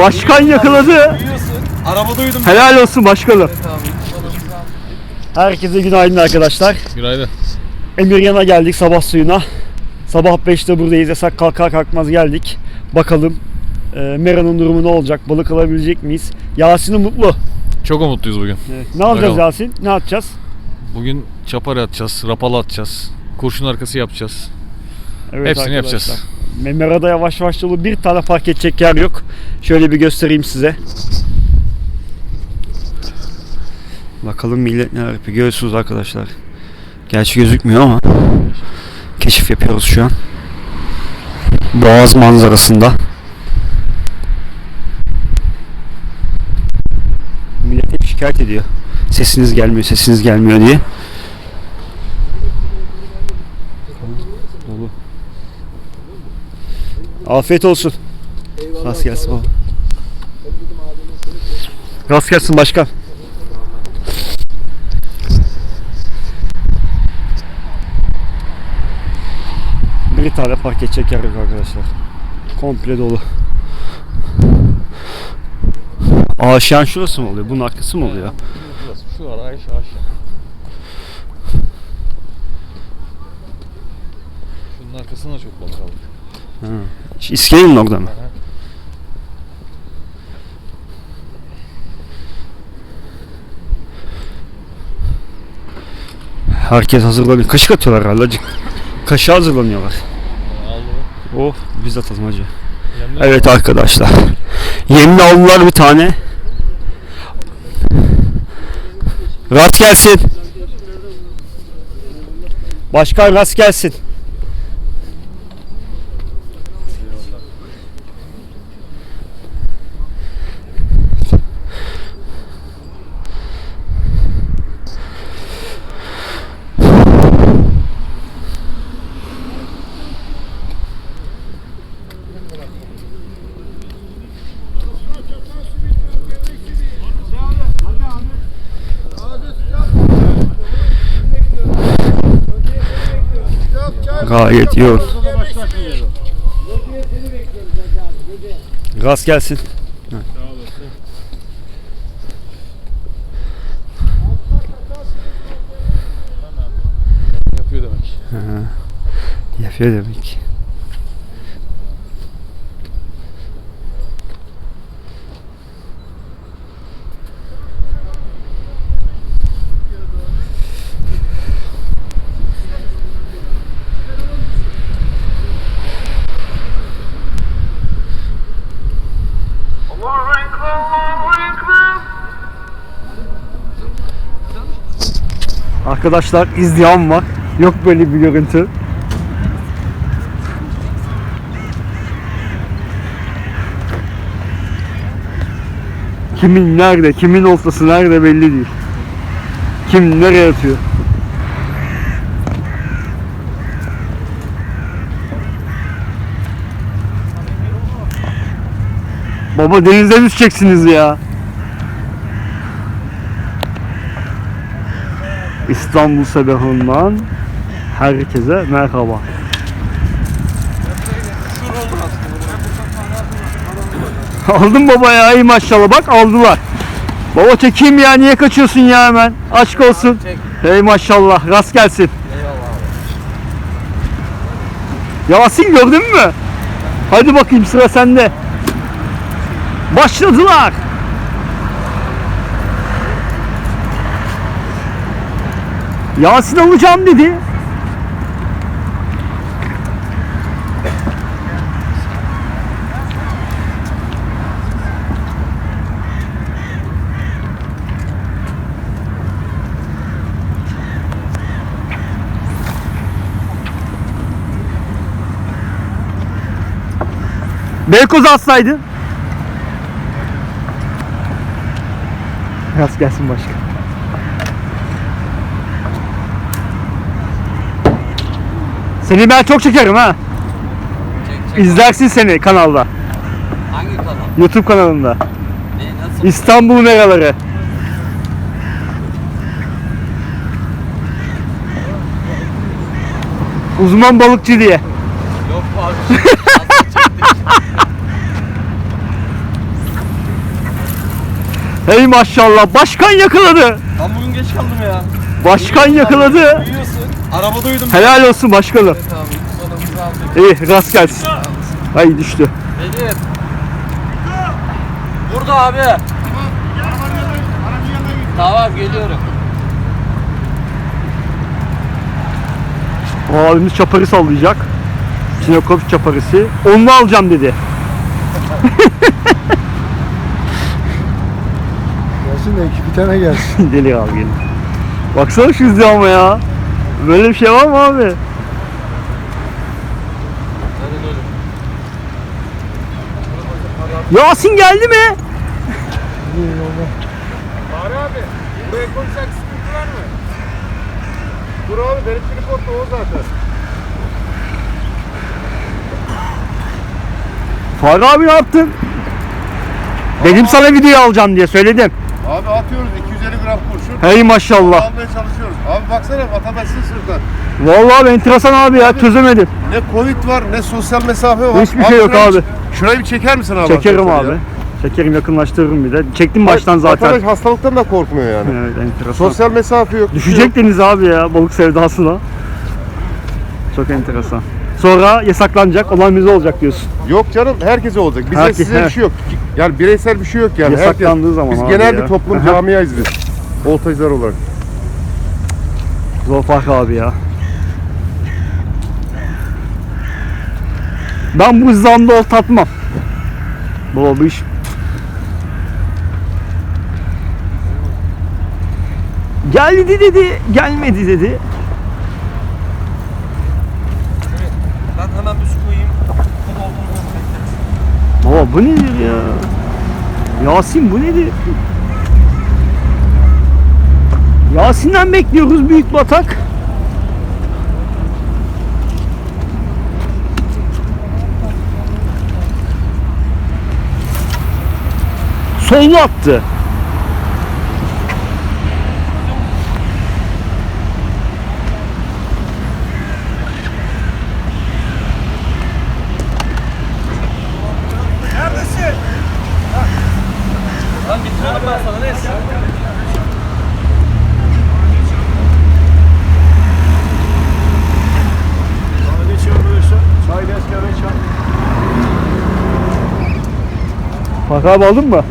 Başkan yakaladı. Arabada uyudum. Helal olsun başkanım. Tamam. Herkese günaydın arkadaşlar. Günaydın. Emirgan'a geldik sabah suyuna. Sabah 5'te buradayız. Yasak kalkar kalkmaz geldik. Bakalım e, Mera'nın durumu ne olacak? Balık alabilecek miyiz? Yasin'in mutlu. Çok umutluyuz bugün. Ne alacağız Bakalım. Yasin? Ne atacağız? Bugün çapar atacağız, rapala atacağız, kurşun arkası yapacağız. Evet Hepsini arkadaşlar. yapacağız. Me- Mera'da yavaş yavaş dolu. Bir tane fark edecek yer yok. Şöyle bir göstereyim size. Bakalım millet neler yapıyor. Görüyorsunuz arkadaşlar. Gerçi gözükmüyor ama keşif yapıyoruz şu an. Boğaz manzarasında. Millet hep şikayet ediyor. Sesiniz gelmiyor, sesiniz gelmiyor diye. Dolu. Afiyet olsun. Rast gelsin baba. Rast gelsin başkan. Bir tane park edecek yer yok arkadaşlar. Komple dolu. Aşağı şurası mı oluyor? Bunun arkası mı oluyor? Şu var Ayşe aşağı. Şunun arkasında çok balık aldık. Şu İskelenin orada mı? Herkes hazırlanıyor. Kaşık atıyorlar herhalde. Kaşığa hazırlanıyorlar. Oh biz atalım hacı. Yemli Evet arkadaşlar. Yemli aldılar bir tane. Rast gelsin. Başkan rast gelsin. Gayet iyi oldu. Rast gelsin. yapıyor demek. Yapıyor demek. Arkadaşlar izleyen var. Yok böyle bir görüntü. Kimin nerede, kimin oltası nerede belli değil. Kim nereye atıyor? Baba denize düşeceksiniz ya. İstanbul sabahından herkese merhaba. Aldın baba ya iyi maşallah bak aldılar. Baba çekeyim ya niye kaçıyorsun ya hemen? Aşk olsun. Hey maşallah rast gelsin. Yasin gördün mü? Hadi bakayım sıra sende. Başladılar. Yasin alacağım dedi. Beykoz alsaydı. Rast gelsin başka. Seni ben çok çekerim ha. Çek çek. İzlersin seni kanalda. Hangi kanal? YouTube kanalında. Ne nasıl? İstanbul meraları. Uzman balıkçı diye. Yok abi. Hey maşallah başkan yakaladı. Ben bugün geç kaldım ya. Başkan yakaladı. Uyuyorsun. Arabada uyudum. Helal olsun başkanım. Evet abi. Sonumuzu aldık. İyi rast gelsin. Ay düştü. Belir. Burada abi. Tamam geliyorum. O abimiz çaparı sallayacak. Sinekop çaparısı. Onu alacağım dedi. Gelsin de iki bir tane gelsin. Deli abi gelin. Baksana şu hızlı ama ya. Böyle bir şey var mı abi? Yasin geldi mi? Bari abi, buraya koysak sıkıntı var mı? Dur abi, benim tripod da o zaten. Faruk abi ne yaptın? Dedim sana video alacağım diye söyledim. Abi atıyoruz 250 gram kurşun. Hey maşallah. Almaya çalışıyoruz. Abi baksana vatandaşsın sırtlar. Vallahi abi enteresan abi ya çözemedim. Ne covid var, ne sosyal mesafe var. Hiçbir şey yok abi. Şurayı bir çeker misin abi? Çekerim abi. ya? Çekerim yakınlaştırırım bir de. Çektim baştan zaten. Vatandaş hastalıktan da korkmuyor yani. Evet enteresan. Sosyal mesafe yok. şey yok. Düşecek deniz abi ya balık sevdasına. Çok enteresan. Sonra yasaklanacak olan bize olacak diyorsun. Yok canım herkese olacak. Bize Herkes- size bir şey yok. Yani bireysel bir şey yok yani. Yasaklandığı zaman Biz abi genel ya. bir toplum Aha. camiayız biz. Oltacılar olarak. Zor fark abi ya. Ben bu hızlamda olta atmam. Baba bu iş. Geldi dedi, gelmedi dedi. Ben hemen bir su koyayım. Baba bu nedir ya? Yasin bu nedir? Yasin'den bekliyoruz büyük batak. Sollu attı. Abi aldın mı?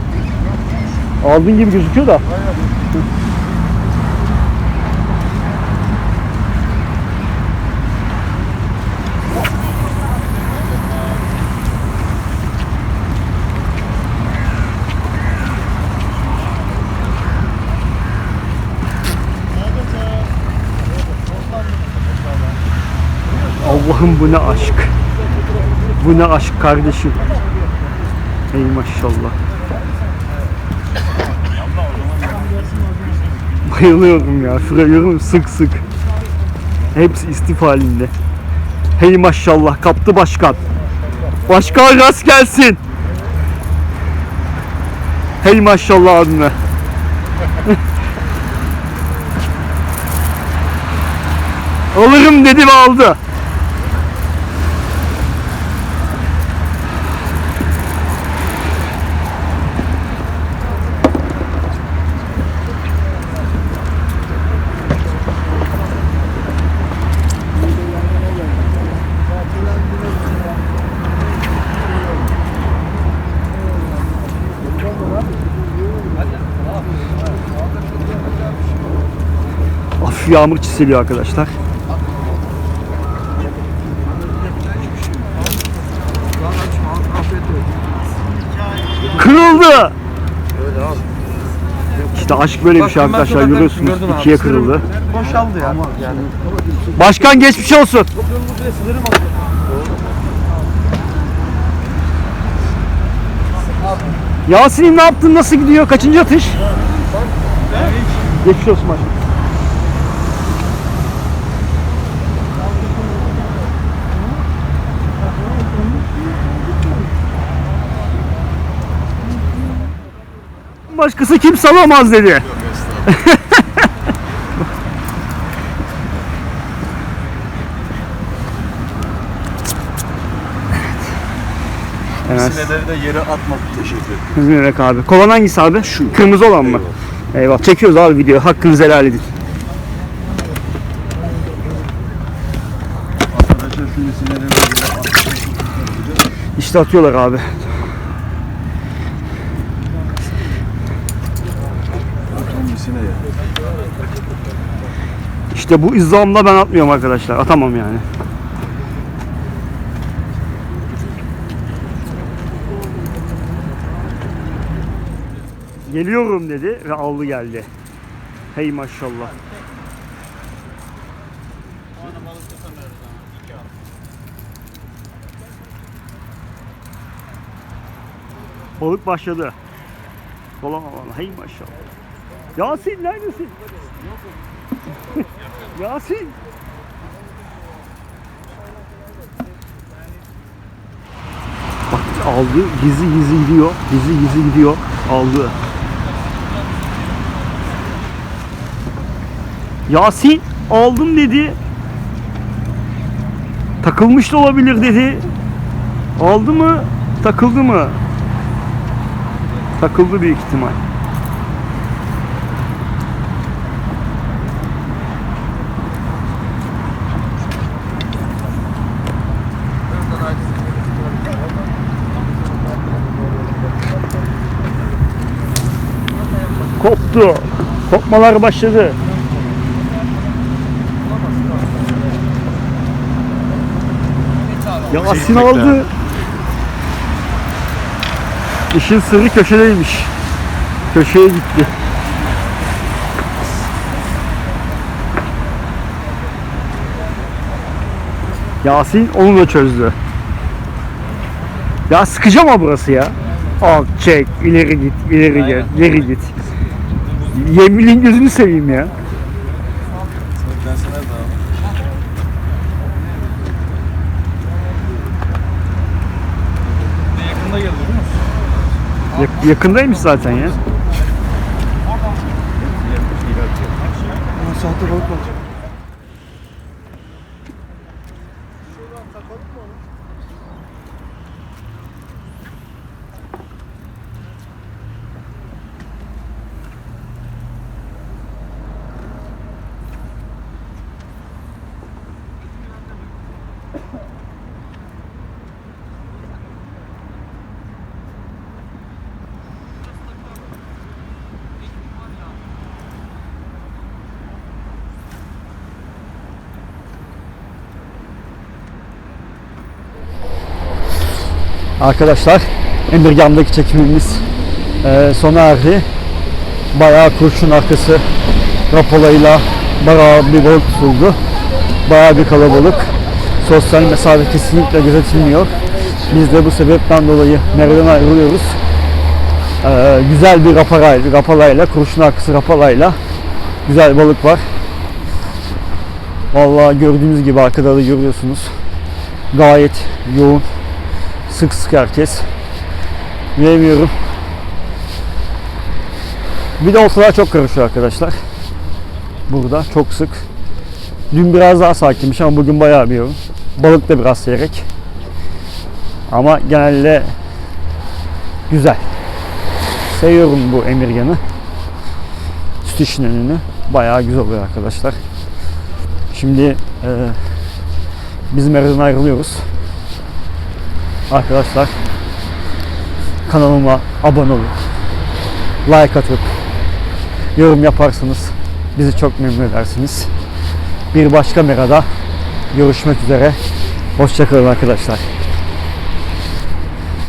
Aldın gibi gözüküyor da. Allah'ım bu ne aşk. Bu ne aşk kardeşim. Ey maşallah. Bayılıyorum ya. Şuraya yorum sık sık. Hepsi istif halinde. Hey maşallah kaptı başkan. Başkan rast gelsin. Hey maşallah abime. Alırım dedi ve aldı. Hafif yağmur çiseliyor arkadaşlar. Kırıldı. İşte aşk böyle bir şey arkadaşlar görüyorsunuz ikiye kırıldı. Boşaldı ya. Başkan geçmiş olsun. Yasin'im ne yaptın? Nasıl gidiyor? Kaçıncı atış? Geçmiş olsun başkan. Başkası kim salamaz dedi. Yemez. Sineleri de yere atmadı. Teşekkür ederim. Demek abi? Kovan hangisi abi? Şu. Kırmızı olan mı? Eyvallah. Çekiyoruz abi video. Hakkınızı helal edin. İşte atıyorlar abi. Sine ya. İşte bu izdamda ben atmıyorum arkadaşlar. Atamam yani. Geliyorum dedi ve aldı geldi. Hey maşallah. Balık başladı. Dolan. Hey maşallah. Yasin neredesin? Yasin. Bak aldı. Gizli gizli gidiyor. Gizli gizli gidiyor. Aldı. Yasin aldım dedi. Takılmış da olabilir dedi. Aldı mı? Takıldı mı? Takıldı büyük ihtimal. Koptu. Kopmalar başladı. Yasin aldı. İşin sırrı köşedeymiş. Köşeye gitti. Yasin onu da çözdü. Ya sıkıcı ama burası ya. Al çek, ileri git, ileri gel, geri git. Yeminin gözünü seveyim ya. Ben sana da Yakında geliyor değil mi? Yak- yakındaymış zaten ya. Sahte balık olacak. Arkadaşlar Emirgan'daki çekimimiz eee sona erdi. Bayağı kurşun arkası rapolayla bayağı bir balık tutuldu. Bayağı bir kalabalık. Sosyal mesafe kesinlikle gözetilmiyor. Biz de bu sebepten dolayı Mera'dan ayrılıyoruz. Eee, güzel bir raparayla, rapalayla, kurşun arkası rapalayla güzel balık var. Vallahi gördüğünüz gibi arkada da görüyorsunuz. Gayet yoğun sık sık herkes. Bilemiyorum. Bir de ortalar çok karışıyor arkadaşlar. Burada çok sık. Dün biraz daha sakinmiş ama bugün bayağı bir yoğun. Balık da biraz seyrek. Ama genelde güzel. Seviyorum bu emirganı. Süt işin önünü. Bayağı güzel oluyor arkadaşlar. Şimdi e, biz Mera'dan ayrılıyoruz. Arkadaşlar kanalıma abone olup like atıp yorum yaparsanız bizi çok memnun edersiniz. Bir başka merada görüşmek üzere. Hoşçakalın arkadaşlar.